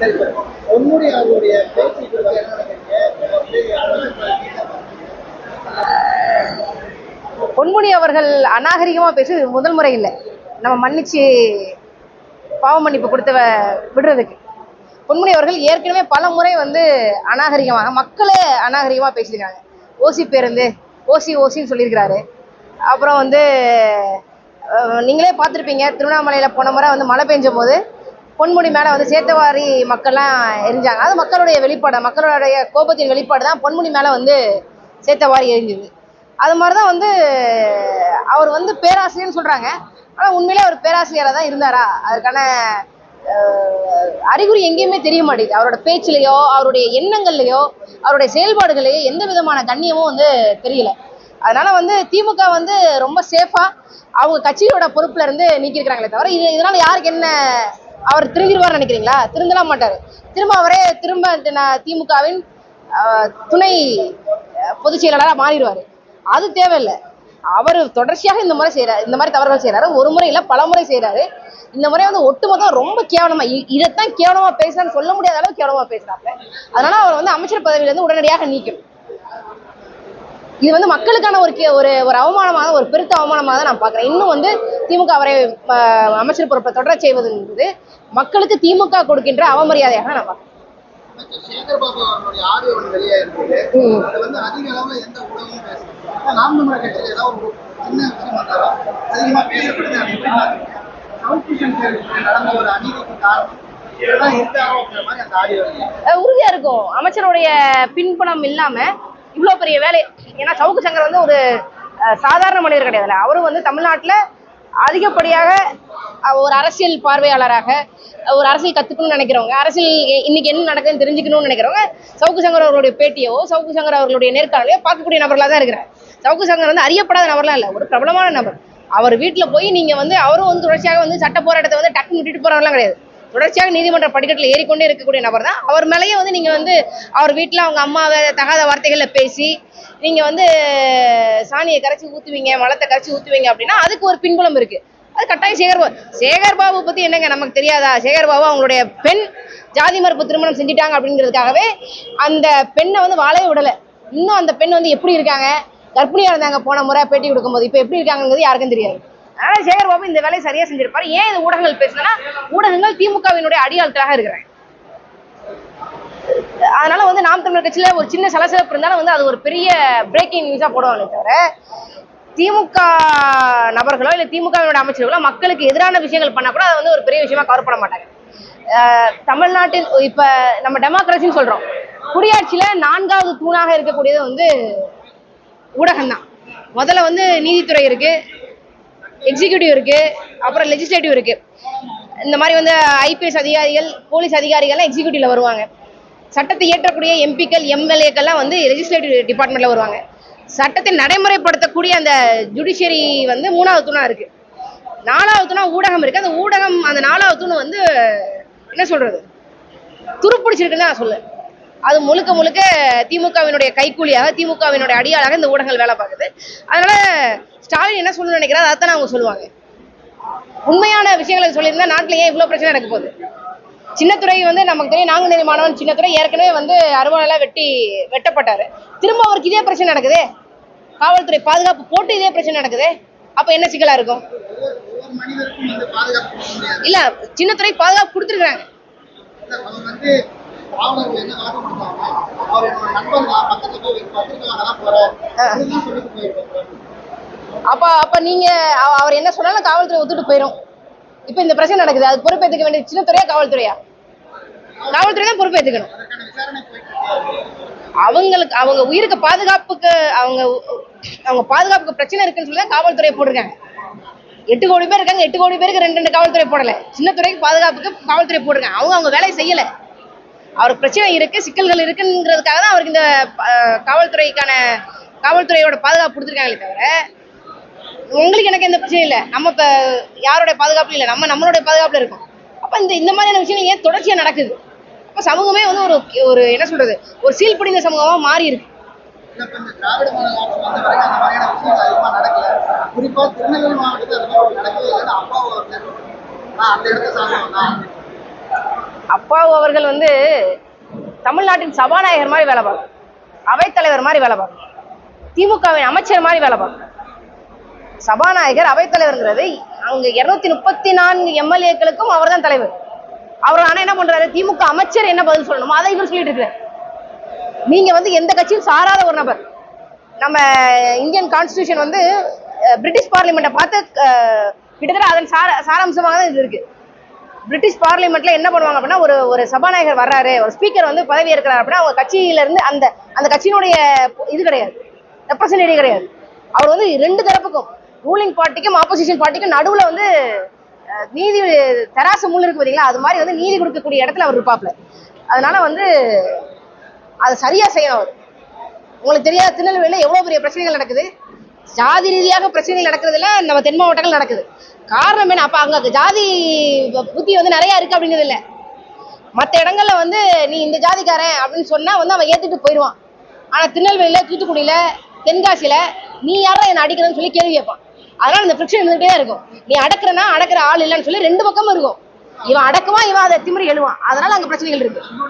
சரி அவருடைய பேச்சு பொன்முடி அவர்கள் அநாகரிகமாக பேசி முதல் முறை இல்லை. நம்ம மன்னிச்சு பாவ மன்னிப்பு கொடுத்த விடுறதுக்கு. பொன்முடி அவர்கள் ஏற்கனவே பல முறை வந்து அநாகரிகமாக மக்களே அநாகரிகமாக பேசியிருக்காங்க. ஓசி பேருந்து ஓசி ஓசின்னு சொல்லியிருக்கிறாரு. அப்புறம் வந்து நீங்களே பார்த்துருப்பீங்க திருவண்ணாமலையில் போன முறை வந்து மழை பெஞ்ச போது பொன்முடி மேலே வந்து சேத்தவாரி மக்கள்லாம் எரிஞ்சாங்க. அது மக்களுடைய வெளிப்பாடு. மக்களுடைய கோபத்தின் வெளிப்பாடு தான் பொன்முடி மேலே வந்து சேத்தவாரி எரிஞ்சுது. அது மாதிரி தான் வந்து அவர் வந்து பேராசிரியர்னு சொல்கிறாங்க ஆனால் உண்மையிலே அவர் பேராசிரியராக தான் இருந்தாரா? அதுக்கான அறிகுறி எங்கேயுமே தெரிய மாட்டேங்குது. அவரோட பேச்சிலையோ அவருடைய எண்ணங்கள்லையோ அவருடைய செயல்பாடுகளையோ எந்த விதமான கண்ணியமும் வந்து தெரியல. அதனால வந்து திமுக வந்து ரொம்ப சேஃபாக அவங்க கட்சியோட பொறுப்புல இருந்து நீக்கியிருக்கிறாங்களே தவிர இது இதனால யாருக்கு என்ன அவர் திரும்பிடுவார் நினைக்கிறீங்களா? திருந்தலாம் மாட்டார். திரும்ப அவரே திரும்ப திமுகவின் துணை பொதுச் செயலாளராக மாறிடுவாரு. அது தேவையில்லை. அவர் தொடர்ச்சியாக இந்த முறை செய்யறாரு இந்த மாதிரி தவறுகள் செய்யறாரு. ஒரு முறை இல்லை பல முறை செய்யறாரு. இந்த முறை வந்து ஒட்டுமொத்தம் ரொம்ப கேவலமா இதைத்தான் கேவலமா பேசுறான்னு சொல்ல முடியாத அளவுக்கு கேவலமா பேசுறாங்க. அதனால அவர் வந்து அமைச்சர் பதவியிலிருந்து உடனடியாக நீக்கணும். இது வந்து மக்களுக்கான ஒரு ஒரு ஒரு அவமானமாக ஒரு பெருத்த அவமானமாக தான் நான் பார்க்குறேன். இன்னும் வந்து திமுக அவரை அமைச்சர் பொறுப்பை தொடர செய்வது என்பது மக்களுக்கு திமுக கொடுக்கின்ற அவமரியாதையாக நான் பார்க்குறேன். அமைச்சர் சேகர் பாபு அவர்களுடைய ஆடியோ ஒன்று வெளியே இருக்குது ம். அது வந்து அதிக அளவுல எந்த ஊடகமும் பேசல நாம் தமிழர் கட்சியில் ஏதாவது ஒரு சின்ன விஷயம் வந்தாலும் அதிகமா பேசப்படுது அது எப்படி பாக்குறீங்க? சவுத் கிஷன் தேர்தலில் நடந்த ஒரு அநீதிக்கு காரணம். இதெல்லாம் இருந்தாரோ அப்படின்ற மாதிரி அந்த ஆடியோ இருக்கு. அஹ் உறுதியா இருக்கும். அமைச்சருடைய பின்பணம் இல்லாம இவ்வளோ பெரிய வேலை. ஏன்னா சவுக்கு சங்கர் வந்து ஒரு சாதாரண மனிதர் கிடையாதுல்ல. அவரும் வந்து தமிழ்நாட்டில் அதிகப்படியாக ஒரு அரசியல் பார்வையாளராக ஒரு அரசியல் கற்றுக்கணும்னு நினைக்கிறவங்க அரசியல் இன்னைக்கு என்ன நடக்குதுன்னு தெரிஞ்சுக்கணும்னு நினைக்கிறவங்க சவுக்கு சங்கர் அவர்களுடைய பேட்டியோ சவுக்கு சங்கர் அவர்களுடைய நேர்காணலையோ பார்க்கக்கூடிய நபர்களாக தான் இருக்கிறார். சவுக்கு சங்கர் வந்து அறியப்படாத நபர்லாம் இல்லை ஒரு பிரபலமான நபர். அவர் வீட்டில் போய் நீங்கள் வந்து அவரும் வந்து தொடர்ச்சியாக வந்து சட்ட போராட்டத்தை வந்து டக்குன்னு விட்டுட்டு போகிறவங்களாம் கிடையாது. தொடர்ச்சியாக நீதிமன்ற படிக்கட்டில் ஏறிக்கொண்டே இருக்கக்கூடிய நபர் தான். அவர் மேலேயே வந்து நீங்கள் வந்து அவர் வீட்டில் அவங்க அம்மாவை தகாத வார்த்தைகளில் பேசி நீங்கள் வந்து சாணியை கரைச்சி ஊற்றுவீங்க மலத்தை கரைச்சி ஊற்றுவீங்க அப்படின்னா அதுக்கு ஒரு பின்புலம் இருக்குது அது கட்டாயம் சேகர் பாபு சேகர் பாபு பற்றி என்னங்க நமக்கு தெரியாதா? சேகர் பாபு அவங்களுடைய பெண் ஜாதி மறுப்பு திருமணம் செஞ்சிட்டாங்க அப்படிங்கிறதுக்காகவே அந்த பெண்ணை வந்து வாழவே விடலை. இன்னும் அந்த பெண் வந்து எப்படி இருக்காங்க? கர்ப்பிணியாக இருந்தாங்க போன முறை பேட்டி கொடுக்கும்போது இப்போ எப்படி இருக்காங்கிறது யாருக்கும் தெரியாது. அதனால சேகர் பாபு இந்த வேலையை சரியா செஞ்சிருப்பாரு. ஏன் இது ஊடகங்கள் பேசுனா ஊடகங்கள் திமுகவினுடைய அடியாட்களாக இருக்கிறாங்க. அதனால வந்து நாம் தமிழர் கட்சியில ஒரு சின்ன சலசலப்பு இருந்தாலும் வந்து அது ஒரு பெரிய பிரேக்கிங் நியூஸா போடுவாங்க தவிர திமுக நபர்களோ இல்லை திமுகவினுடைய அமைச்சர்களோ மக்களுக்கு எதிரான விஷயங்கள் பண்ணா கூட அதை வந்து ஒரு பெரிய விஷயமா கவர் பண்ண மாட்டாங்க. அஹ் தமிழ்நாட்டில் இப்ப நம்ம டெமோக்ரஸின்னு சொல்றோம். குடியாட்சியில நான்காவது தூணாக இருக்கக்கூடியது வந்து ஊடகம் தான் முதல்ல வந்து நீதித்துறை இருக்கு. எக்ஸிக்யூட்டிவ் இருக்குது அப்புறம் லெஜிஸ்லேட்டிவ் இருக்குது இந்த மாதிரி வந்து ஐபிஎஸ் அதிகாரிகள் போலீஸ் அதிகாரிகள்லாம் எக்ஸிக்யூட்டிவ்ல வருவாங்க. சட்டத்தை இயற்றக்கூடிய எம்பிக்கள் எம்எல்ஏக்கள்லாம் வந்து லெஜிஸ்லேட்டிவ் டிபார்ட்மெண்ட்டில் வருவாங்க. சட்டத்தை நடைமுறைப்படுத்தக்கூடிய அந்த ஜுடிஷியரி வந்து மூணாவது தூணாக இருக்குது நாலாவது தூணாக ஊடகம் இருக்குது அந்த ஊடகம் அந்த நாலாவது தூண் வந்து என்ன சொல்கிறது துருப்பிடிச்சிருக்குன்னு நான் சொல்லுவேன். அது முழுக்க முழுக்க திமுகவினுடைய கைக்கூலியாக திமுகவினுடைய அடியாளாக இந்த ஊடகங்கள் வேலை பார்க்குது. அதனால ஸ்டாலின் என்ன சொல்லணும்னு நினைக்கிறாரு அதைத்தான் அவங்க சொல்லுவாங்க. உண்மையான விஷயங்களை சொல்லியிருந்தா நாட்டில் ஏன் இவ்வளோ பிரச்சனை நடக்க போகுது? சின்னத்துறை வந்து நமக்கு தெரியும் நாங்குநேரி மாணவன் சின்னத்துறை ஏற்கனவே வந்து அருவாளெல்லாம் வெட்டி வெட்டப்பட்டாரு. திரும்ப அவருக்கு இதே பிரச்சனை நடக்குதே? காவல்துறை பாதுகாப்பு போட்டு இதே பிரச்சனை நடக்குது? அப்ப என்ன சிக்கலா இருக்கும்? பாதுகாப்பு இல்ல சின்னத்துறை பாதுகாப்பு கொடுத்துருக்காங்க அவங்க என்ன கொடுத்தாங்க அவர் என்னோட நண்பர் பக்கத்துல போய் பத்திரிக்கை தான் சொல்லிட்டு அப்ப அப்ப நீங்க அவ- அவர் என்ன சொன்னாலும் காவல்துறை ஒத்துட்டு போயிடும் இப்ப இந்த பிரச்சனை நடக்குது. அது பொறுப்பேற்றுக்க வேண்டிய சின்னத்துறையா காவல்துறையா? காவல்துறை தான் பொறுப்பேற்றுக்கணும் அவங்களுக்கு அவங்க உயிருக்கு பாதுகாப்புக்கு அவங்க அவங்க பாதுகாப்புக்கு பிரச்சனை இருக்குன்னு சொல்லி தான் காவல்துறையை போட்டிருக்காங்க. எட்டு கோடி பேர் இருக்காங்க. எட்டு கோடி பேருக்கு ரெண்டு ரெண்டு காவல்துறை போடல. சின்னத்துறைக்கு பாதுகாப்புக்கு காவல்துறை போட்டிருக்காங்க. அவங்க அவங்க வேலையை செய்யல. அவருக்கு பிரச்சனை இருக்கு சிக்கல்கள் இருக்குங்கிறதுக்காக தான் அவருக்கு இந்த காவல்துறைக்கான காவல்துறையோட பாதுகாப்பு கொடுத்துருக்காங்களே தவிர உங்களுக்கு எனக்கு எந்த பிரச்சனையும் இல்லை. நம்ம இப்போ யாரோட பாதுகாப்பு இல்லை. நம்ம நம்மளுடைய பாதுகாப்புல இருக்கோம். அப்போ இந்த இந்த மாதிரியான விஷயங்கள் ஏன் தொடர்ச்சியாக நடக்குது? அப்போ சமூகமே வந்து ஒரு ஒரு என்ன சொல்றது ஒரு சீல் பிடிந்த சமூகமா மாறி இருக்கு. குறிப்பாக திருநெல்வேலி மாவட்டத்தில் நடக்கவே அப்பா அந்த இடத்த அப்பாவு அவர்கள் வந்து தமிழ்நாட்டின் சபாநாயகர் மாதிரி வேலை பார்க்கும். அவைத்தலைவர் மாதிரி வேலை பார்க்கும். திமுகவின் அமைச்சர் மாதிரி வேலை பார்க்கும். சபாநாயகர் அவைத்தலைவர்ங்கிறது அங்க இருநூத்தி முப்பத்தி நான்கு எம்எல்ஏக்களுக்கும் அவர் தான் தலைவர். அவர் ஆனா என்ன பண்றாரு? திமுக அமைச்சர் என்ன பதில் சொல்லணுமோ அதை இவர் சொல்லிட்டு இருக்கிறார் நீங்க வந்து எந்த கட்சியும் சாராத ஒரு நபர். நம்ம இந்தியன் கான்ஸ்டியூஷன் வந்து பிரிட்டிஷ் பார்லிமெண்ட்டை பார்த்து கிட்டத்தட்ட அதன் சார சாராம்சமாக தான் இது இருக்கு. பிரிட்டிஷ் பார்லிமெண்ட்ல என்ன பண்ணுவாங்க அப்படின்னா ஒரு ஒரு சபாநாயகர் வர்றாரு ஒரு ஸ்பீக்கர் வந்து பதவி இருக்கிறார் அப்படின்னா அவங்க கட்சியில இருந்து அந்த அந்த கட்சியினுடைய இது கிடையாது. ரெப்ரசன்டேட்டிவ் கிடையாது. அவர் வந்து ரெண்டு தரப்புக்கும் ரூலிங் பார்ட்டிக்கும் ஆப்போசிஷன் பார்ட்டிக்கும் நடுவுல வந்து நீதி தராசு முள் இருக்கு பார்த்தீங்களா அது மாதிரி வந்து நீதி கொடுக்கக்கூடிய இடத்துல அவர் இருப்பாப்ல. அதனால வந்து அதை சரியா செய்யணும் அவர். உங்களுக்கு தெரியாத திருநெல்வேலியில் எவ்வளோ பெரிய பிரச்சனைகள் நடக்குது? ஜாதி ரீதியாக பிரச்சனைகள் நடக்கிறதுல நம்ம தென் மாவட்டங்கள் நடக்குது. காரணம் என்ன? அப்போ அங்கே ஜாதி புத்தி வந்து நிறையா இருக்குது அப்படிங்கிறது இல்லை. மற்ற இடங்கள்ல வந்து நீ இந்த ஜாதிக்காரன் அப்படின்னு சொன்னால் வந்து அவன் ஏத்துட்டு போயிடுவான். ஆனால் திருநெல்வேலியில தூத்துக்குடியில தென்காசியில நீ யாரும் என்னை அடிக்கிறேன்னு சொல்லி கேள்வி கேட்பான். அதனால் இந்த பிரச்சனை இருந்துகிட்டே தான் இருக்கும். நீ அடக்குறனா அடக்கிற ஆள் இல்லைன்னு சொல்லி ரெண்டு பக்கமும் இருக்கும். இவன் அடக்குவான் இவன் அதை திமிரி எழுவான். அதனால் அங்கே பிரச்சனைகள் இருக்குது